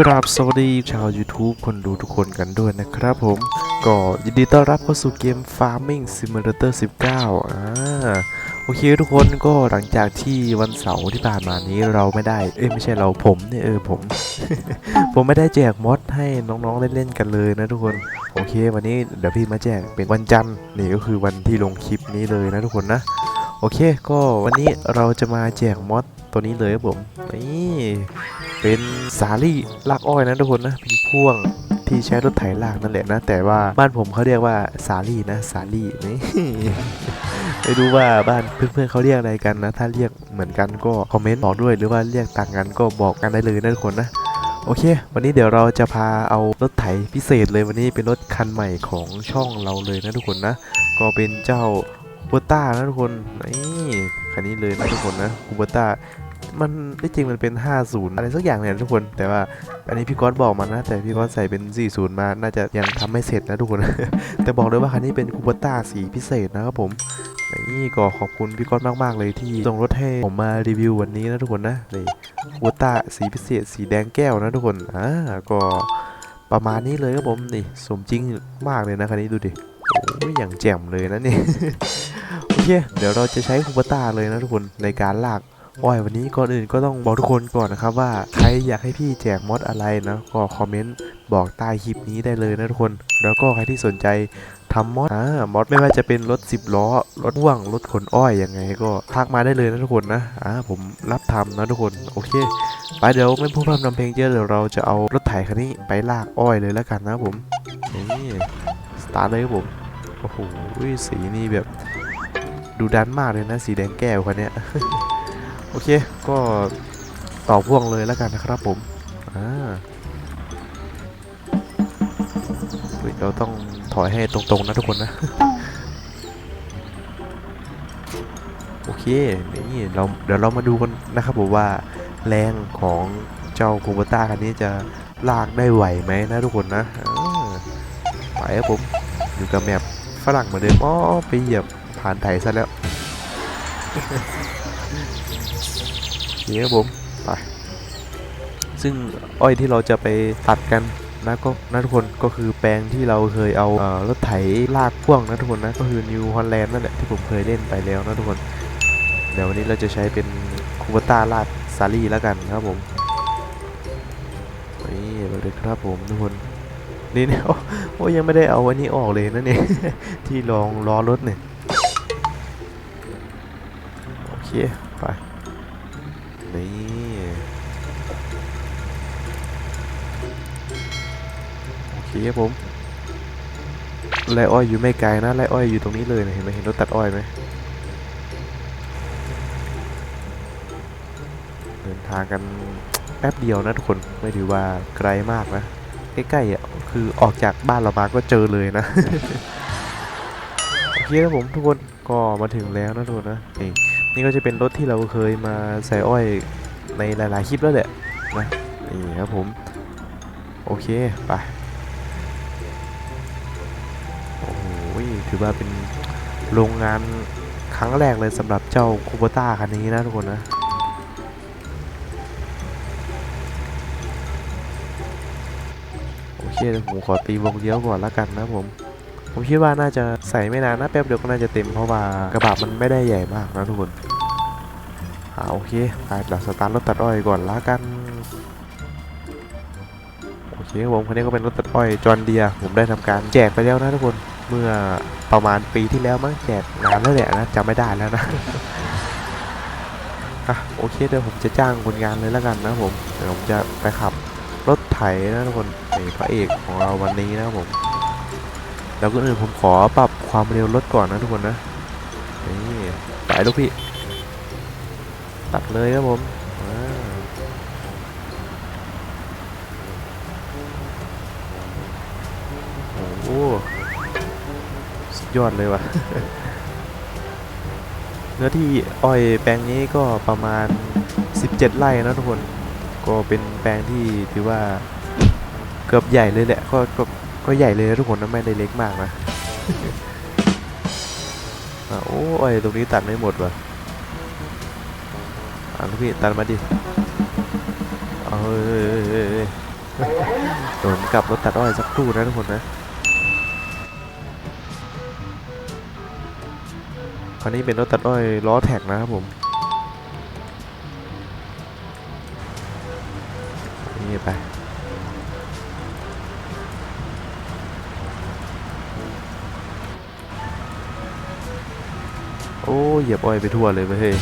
กราบสวัสดีชาว YouTube คนดูทุกคนกันด้วยนะครับผม ก็ยินดีต้อนรับเข้าสู่เกม Farming Simulator 19 อ่า โอเคทุกคนก็หลังจากที่วันเสาร์ที่ผ่านมานี้เราไม่ได้ เอ้ยไม่ใช่เราผมเนี่ยเออผม ผมไม่ได้แจกมอดให้น้องๆเล่นๆกันเลยนะทุกคน โอเค วันนี้เดี๋ยวพี่มาแจกเป็นวันจันทร์นี่ก็คือวันที่ลงคลิปนี้เลยนะทุกคนนะ โอเค ก็วันนี้เราจะมาแจกมอดตัวนี้เลยครับผม นี่ เป็นสาลี่ลากอ้อยนะทุกคนนะเป็นพ่วงที่ใช้รถไถลากนั่นแหละนะ แต่ว่าบ้านผมเขาเรียกว่าสาลี่นะสาลี่นี่ไม่รู้ว่าบ้านเพื่อนๆเขาเรียกอะไรกันนะ ถ้าเรียกเหมือนกันก็คอมเมนต์บอกด้วย หรือว่าเรียกต่างกันก็บอกกันได้เลยนะทุกคนนะโอเค วันนี้เดี๋ยวเราจะพาเอารถไถพิเศษเลยวันนี้เป็นรถคันใหม่ของช่องเราเลยนะทุกคนนะ ก็เป็นเจ้าคูเบต้านะทุกคน นี่คันนี้เลยนะทุกคนนะคูเบต้า มันที่จริงมันเป็น 50 อะไรสักอย่างเนี่ยทุกคน แต่ว่าอันนี้พี่ก๊อตบอกมานะ แต่พี่ก๊อตใส่เป็น 40 มา น่าจะยังทำไม่เสร็จนะทุกคน แต่บอกเลยว่าคันนี้เป็นคูเบต้าสีพิเศษนะครับผมนี่ก็ขอบคุณพี่ก๊อตมากๆเลยที่ส่งรถให้ผมมารีวิววันนี้นะทุกคนนะนี่คูเบต้าสีพิเศษ สีแดงแก้วนะทุกคนอ่าก็ประมาณนี้เลยครับผมนี่สมจริงมากเลยนะคันนี้ดูดิโอ้ยอย่างแจ่มเลยนะนี่โอเคเดี๋ยวเราจะใช้คูเบต้าเลยนะทุกคนในการลาก อ้อยวันนี้ก่อนอื่นก็ต้องบอกทุกคนก่อนนะครับว่าใครอยากให้พี่แจกมอดอะไรนะก็คอมเมนต์บอกใต้คลิปนี้ได้เลยนะทุกคน แล้วก็ใครที่สนใจทำมอดอ่ามอดไม่ว่าจะเป็นรถ 10 ล้อ รถพ่วง รถขนอ้อยยังไง ก็ทักมาได้เลยนะทุกคนนะอ่าผมรับทำนะทุกคนโอเคไปเดี๋ยวไม่พูดพร่ำทำเพลงเยอะเดี๋ยวเราจะเอารถไถคันนี้ไปลากอ้อยเลยแล้วกันนะผมนี่สตาร์ทเลยครับผมโอ้โหสีนี่แบบดูดันมากเลยนะสีแดงแก้วคันนี้ โอเค ก็ต่อพ่วงเลยแล้วกันนะครับผม อ่าเฮ้ยเราต้องถอยให้ตรงๆนะทุกคนนะ โอเค นี่เราเดี๋ยวเรามาดูกันนะครับผมว่าแรงของเจ้าคูเบต้าคันนี้จะลากได้ไหวไหมนะทุกคนนะไปครับผม อยู่กับแมปฝรั่งเหมือนเดิมอ๋อไปเหยียบผ่านไถซะแล้ว ครับผมไปซึ่งอ้อยที่เราจะไปตัดกันนะก็นะทุกคนก็คือแปลงที่เราเคยเอารถไถลากพ่วงนะทุกคนนะก็คือนิวฮอลแลนด์นั่นแหละที่ผมเคยเล่นไปแล้วนะทุกคน เดี๋ยววันนี้เราจะใช้เป็นคูบต้าลากซารี่แล้วกันครับผมนี่ไปเลยครับผมทุกคนนี่เนี่ยโอ้ยังไม่ได้เอาอันนี้ออกเลยนะเนี่ยที่รองล้อรถเนี่ยโอเคไป นี่โอเคครับผมไรอ้อยอยู่ไม่ไกลนะไรอ้อยอยู่ตรงนี้เลยนะเห็นไหมเห็นรถตัดอ้อยไหมเดินทางกันแป๊บเดียวนะทุกคนไม่ถือว่าไกลมากนะใกล้ๆอะคือออกจากบ้านเรามาก็เจอเลยนะโอเคครับผมทุกคนก็มาถึงแล้วนะทุกคนนะนี่ นี่ก็จะเป็นรถที่เราเคยมาใส่อ้อยในหลายๆคลิปแล้วแหละนะนี่ครับผม โอเค ไปโอ้โหถือว่าเป็นโรงงานครั้งแรกเลยสำหรับเจ้าคูเบต้าคันนี้นะทุกคนนะโอเคผมขอตีวงเลี้ยวก่อนละกันนะผม ผมคิดว่าน่าจะใส่ไม่นานนะแป๊บเดียวก็น่าจะเต็มเพราะว่ากระบะมันไม่ได้ใหญ่มากนะทุกคนอ่าโอเคไปเราสตาร์ทรถตัดอ้อยก่อนละกันโอเคผมคันนี้ก็เป็นรถตัดอ้อยจอนเดียผมได้ทำการแจกไปแล้วนะทุกคนเมื่อประมาณปีที่แล้วมั้งแจกนานแล้วแหละนะจำไม่ได้แล้วนะอะโอเคเดี๋ยวผมจะจ้างคนงานเลยแล้วกันนะผมเดี๋ยวผมจะไปขับรถไถนะทุกคนนี่พระเอกของเราวันนี้นะผม แล้วก็อื่นผมขอปรับความเร็วรถก่อนนะทุกคนนะนี่ไปลูกพี่ ตัดเลยครับผมโอ้โหสุดยอดเลยว่ะ เนื้อที่อ้อยแปลงนี้ก็ประมาณ 17 ไร่นะทุกคน ก็เป็นแปลงที่ถือว่าเกือบใหญ่เลยแหละ ก็ ก็ใหญ่เลยนะทุกคนนะไม่ได้เล็กมากนะโอ้ยตรงนี้ตัดไม่หมดว่ะอะลูกพี่ตัดมาดิเอ้ยผมกลับรถตัดอ้อยสักครู่นะทุกคนนะคันนี้เป็นรถตัดอ้อยล้อแท็กนะครับผมนี่ไป เหยียบอ้อยไปทั่วเลยไปเฮ้ย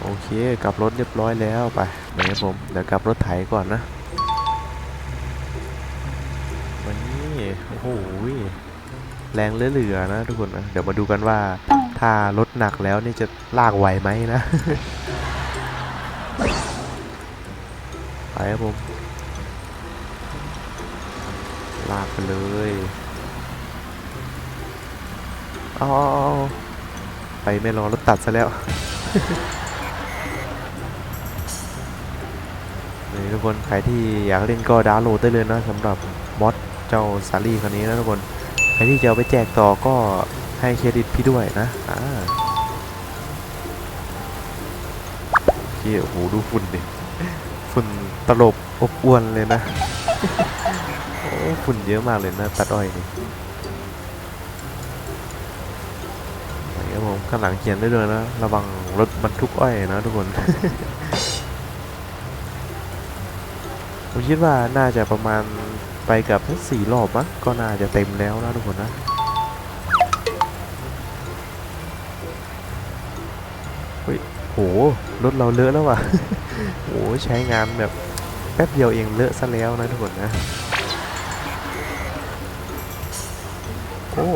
โอเคกลับรถเรียบร้อยแล้วไปเดี๋ยวผมเดี๋ยวกลับรถไถก่อนนะวันนี้โอ้โหแรงเหลือๆนะทุกคนนะเดี๋ยวมาดูกันว่าถ้ารถหนักแล้วนี่จะลากไหวไหมนะไปครับผม ลา กไปเลยเอาเอาเอาไปไม่รอรถตัดซะแล้วนี่ทุกคนใครที่อยากเล่นก็ดาวน์โหลดได้เลยนะสำหรับมอดเจ้าซารี่คันนี้นะทุกคน ใครที่จะเอาไปแจกต่อก็ให้เครดิตพี่ด้วยนะอ่าโอเคโอ้โหดูฝุ่นดิฝุ่นตลบอบอวนเลยนะ โอ้ฝุ่นเยอะมากเลยนะตัดอ้อยนี่ครับผมข้างหลังเขียนได้เลยนะ ระวังรถบรรทุกอ้อยนะทุกคนผมคิดว่าน่าจะประมาณไปกับทั้งสี่รอบมั้งก็น่าจะเต็มแล้วนะทุกคนนะเฮ้ยโหรถเราเลอะแล้วว่ะโหใช้งานแบบแป๊บเดียวเองเลอะซะแล้วนะทุกคนนะ อ้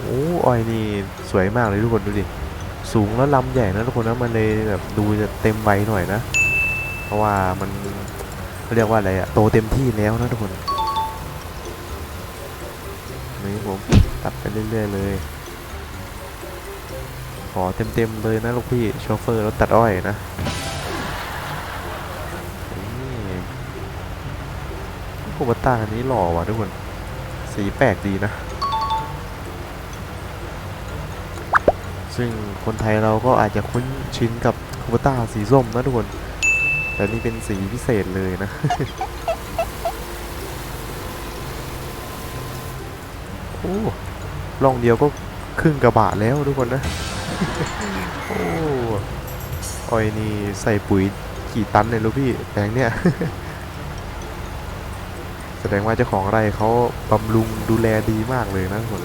โอ้อ้อยนี่สวยมากเลยทุกคนดูดิ สูงแล้วลำใหญ่นะทุกคนนะมันเลยแบบดูจะเต็มใบหน่อยนะ เพราะว่ามันเรียกว่าอะไรอะโตเต็มที่แล้วนะทุกคนนี่ผมตัดไปเรื่อยๆเลย ขอเต็มๆเลยนะลูกพี่โชเฟอร์รถตัดอ้อยนะนี่คูบัตตาคันนี้หล่อว่ะทุกคน สีแปลกดีนะ ซึ่งคนไทยเราก็อาจจะคุ้นชินกับคูบัตตาสีส้มนะทุกคน แต่นี่เป็นสีพิเศษเลยนะ โอ้ล่องเดียวก็ครึ่งกระบะแล้วทุกคนนะ โอ้อ้อยนี่ใส่ปุ๋ยกี่ตันเนี่ยลูกพี่แปลงเนี่ยแสดงว่าเจ้าของไร่เขาบำรุงดูแลดีมากเลยนะทุกคน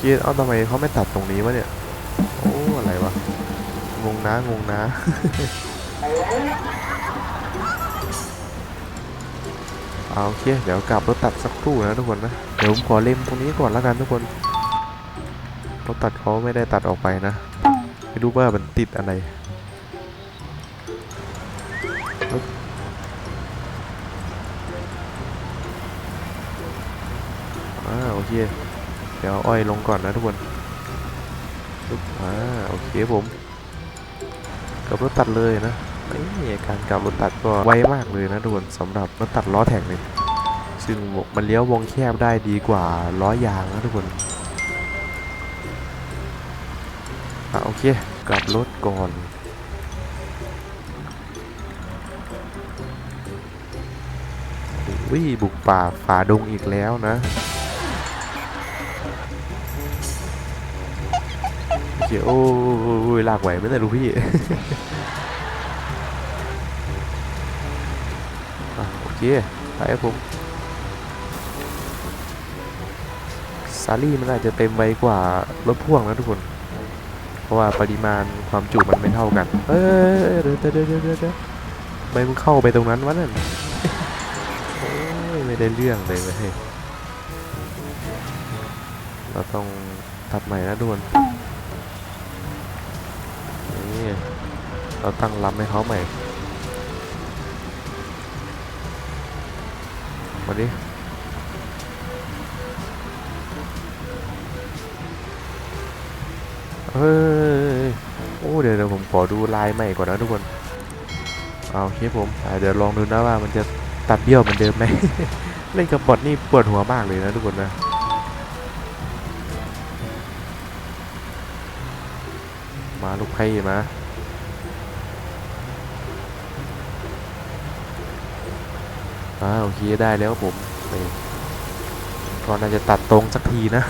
คิดเอาทำไมเขาไม่ตัดตรงนี้วะเนี่ย โอ้ อะไรวะ งงนะ งงนะ เอาโอเค เดี๋ยวกลับรถตัดสักครู่นะทุกคนนะ เดี๋ยวผมขอเล่มตรงนี้ก่อนแล้วกันทุกคน รถตัดเขาไม่ได้ตัดออกไปนะ ไม่รู้ว่ามันติดอะไรอ่าโอเค เดี๋ยวอ้อยลงก่อนนะทุกคนอ่าโอเคผมกลับรถตัดเลยนะนี่การกลับรถตัดก็ไวมากเลยนะทุกคนสำหรับรถตัดล้อแท็กเนี่ยซึ่งมันเลี้ยววงแคบได้ดีกว่าล้อยางนะทุกคนอะโอเคกลับรถก่อนวิบุกป่าฝ่าดงอีกแล้วนะ โอเคโอ้ยลากไหวไมเนี่ยลูกพี่โอเคไปครับผมซารี่มันอาจจะเต็มไวกว่ารถพ่วงนะทุกคน เพราะว่าปริมาณความจุมันไม่เท่ากัน เอ้ยเดี๋ยวเดี๋ยวเดี๋ยวเดี๋ยวเดี๋ยวทำไมมึงเข้าไปตรงนั้นวะนั่นโอ้ยไม่ได้เรื่องเลยเว้ยเราต้องตัดใหม่นะทุกคน เราตั้งลำให้เขาใหม่มาดิเฮ้ย โอ้เดี๋ยวเดี๋ยวผมขอดูลายใหม่ก่อนนะทุกคน เอาโอเคผมเดี๋ยวลองดูนะว่ามันจะตัดเบี้ยวเหมือนเดิมไหม เล่นกับบอทนี่ปวดหัวมากเลยนะทุกคนนะมาลูกไพ่มา อ่าโอเคได้แล้วผมก็น่าจะตัดตรงสักทีนะ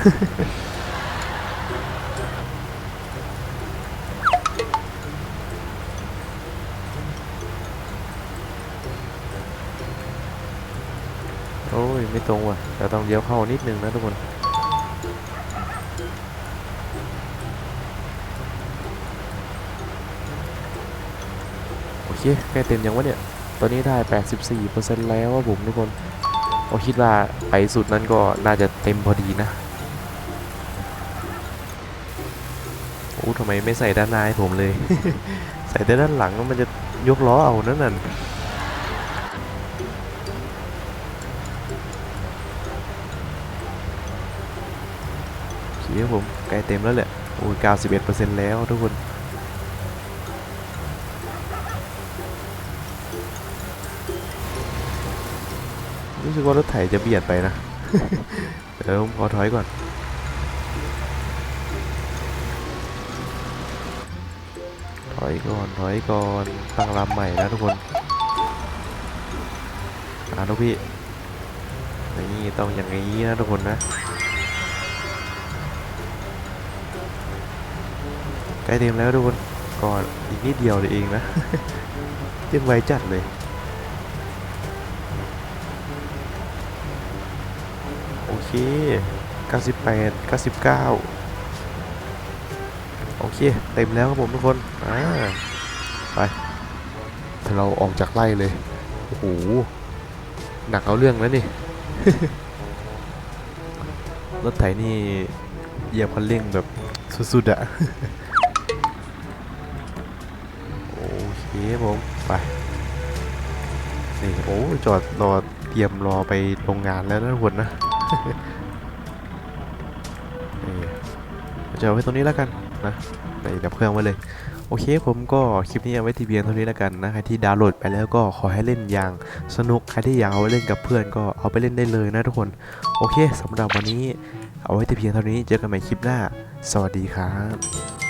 โอ้ย ไม่ตรงว่ะเราต้องเลี้ยวเข้านิดนึงนะทุกคนโอเคใกล้เต็มยังวะเนี่ย ตอนนี้ได้ 84%แล้วครับผมทุกคนโอคิดว่าไปสุดนั้นก็น่าจะเต็มพอดีนะ โอ้ทำไมไม่ใส่ด้านหน้าให้ผมเลย ใส่แต่ด้านหลังมันจะยกล้อเอานั่นน่ะเคครับผมใกล้เต็มแล้วแหละ โอ้ย91%แล้วทุกคน รู้สึกว่ารถไถจะเบียดไปนะ เดี๋ยวผมขอถอยก่อน ถอยก่อน ถอยก่อน ตั้งลำใหม่นะทุกคนอ่าลูกพี่ นี่ต้องอย่างนี้นะทุกคนนะใกล้เต็มแล้วทุกคนก่อนอีกนิดเดียวเองนะเต็มไวจัดเลย เค 98 99 โอเค เต็มแล้วครับผมทุกคน อ่า ไปเราออกจากไล่เลย โอ้โห หนักเอาเรื่องแล้วนี่ รถไถนี่เหยียบคันเร่งแบบสุดๆอะโอเคผม ไป นี่ โอ้จอดรอเตรียมรอไปโรงงานแล้วนะทุกคนนะ จะเอาไว้ตรงนี้แล้วกันนะไปดับเครื่องไว้เลย โอเคผมก็คลิปนี้เอาไว้ที่เพียงเท่านี้แล้วกันนะ ใครที่ดาวน์โหลดไปแล้วก็ขอให้เล่นอย่างสนุก ใครที่อยากเอาไปเล่นกับเพื่อนก็เอาไปเล่นได้เลยนะทุกคน โอเคสำหรับวันนี้เอาไว้ที่เพียงเท่านี้ เจอกันใหม่คลิปหน้า สวัสดีครับ